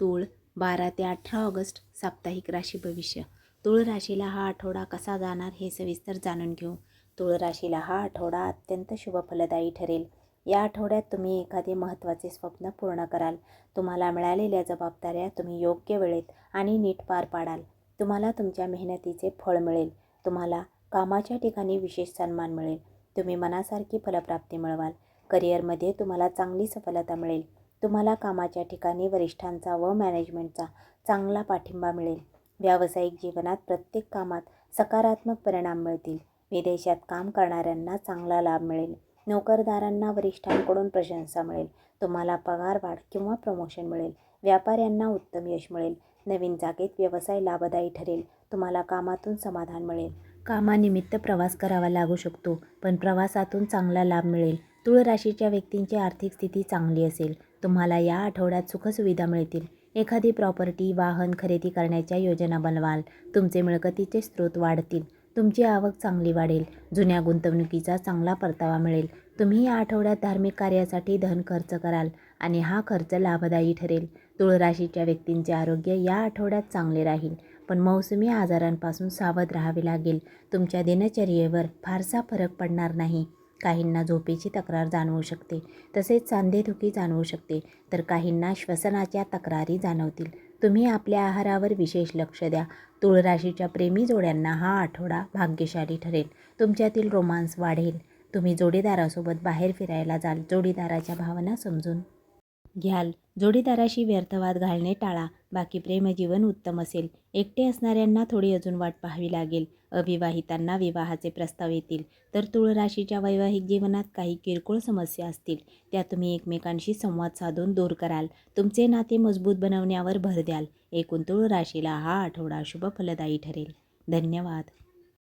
तूळ बारा ते अठरा ऑगस्ट साप्ताहिक राशी भविष्य. तुळ राशीला हा आठवडा कसा जाणार हे सविस्तर जाणून घेऊ. तुळ राशीला हा आठवडा अत्यंत शुभफलदायी ठरेल. या आठवड्यात तुम्ही एखादे महत्त्वाचे स्वप्न पूर्ण कराल. तुम्हाला मिळालेल्या जबाबदाऱ्या तुम्ही योग्य वेळेत आणि नीट पार पाडाल. तुम्हाला तुमच्या मेहनतीचे फळ मिळेल. तुम्हाला कामाच्या ठिकाणी विशेष सन्मान मिळेल. तुम्ही मनासारखी फलप्राप्ती मिळवाल. करिअरमध्ये तुम्हाला चांगली सफलता मिळेल. तुम्हाला कामाच्या ठिकाणी वरिष्ठांचा व मॅनेजमेंटचा चांगला पाठिंबा मिळेल. व्यावसायिक जीवनात प्रत्येक कामात सकारात्मक परिणाम मिळतील. विदेशात काम करणाऱ्यांना चांगला लाभ मिळेल. नोकरदारांना वरिष्ठांकडून प्रशंसा मिळेल. तुम्हाला पगार वाढ किंवा प्रमोशन मिळेल. व्यापाऱ्यांना उत्तम यश मिळेल. नवीन जागेत व्यवसाय लाभदायी ठरेल. तुम्हाला कामातून समाधान मिळेल. कामानिमित्त प्रवास करावा लागू शकतो पण प्रवासातून चांगला लाभ मिळेल. तुळ राशीच्या व्यक्तींची आर्थिक स्थिती चांगली असेल. तुम्हाला या आठवड्यात सुखसुविधा मिळतील. एखादी प्रॉपर्टी वाहन खरेदी करण्याच्या योजना बनवाल. तुमचे मिळकतीचे स्रोत वाढतील. तुमची आवक चांगली वाढेल. जुन्या गुंतवणुकीचा चांगला परतावा मिळेल. तुम्ही या आठवड्यात धार्मिक कार्यासाठी धन खर्च कराल आणि हा खर्च लाभदायी ठरेल. तुळ राशीच्या व्यक्तींचे आरोग्य या आठवड्यात चांगले राहील. पण मौसमी आजारांपासून सावध राहावे लागेल. तुमच्या दिनचर्येवर फारसा फरक पडणार नाही. काहींना झोपेची तक्रार जाणवू शकते तसेच सांधेदुखी जाणवू शकते तर काहींना श्वसनाच्या तक्रारी जाणवतील. तुम्ही आपल्या आहारावर विशेष लक्ष द्या. तुळ राशीच्या प्रेमी जोड्यांना हा आठवडा भाग्यशाली ठरेल. तुमच्यातील रोमांस वाढेल. तुम्ही जोडीदारासोबत बाहेर फिरायला जाल. जोडीदाराच्या भावना समजून घ्याल. जोडीदाराशी व्यर्थवाद घालणे टाळा. बाकी प्रेमजीवन उत्तम असेल. एकटे असणाऱ्यांना थोडी अजून वाट पाहावी लागेल. अविवाहितांना विवाहाचे प्रस्ताव येतील. तर तुळ राशीच्या वैवाहिक जीवनात काही किरकोळ समस्या असतील. त्या तुम्ही एकमेकांशी संवाद साधून दूर कराल. तुमचे नाते मजबूत बनवण्यावर भर द्याल. एकूण तुळ राशीला हा आठवडा शुभ फलदायी ठरेल. धन्यवाद.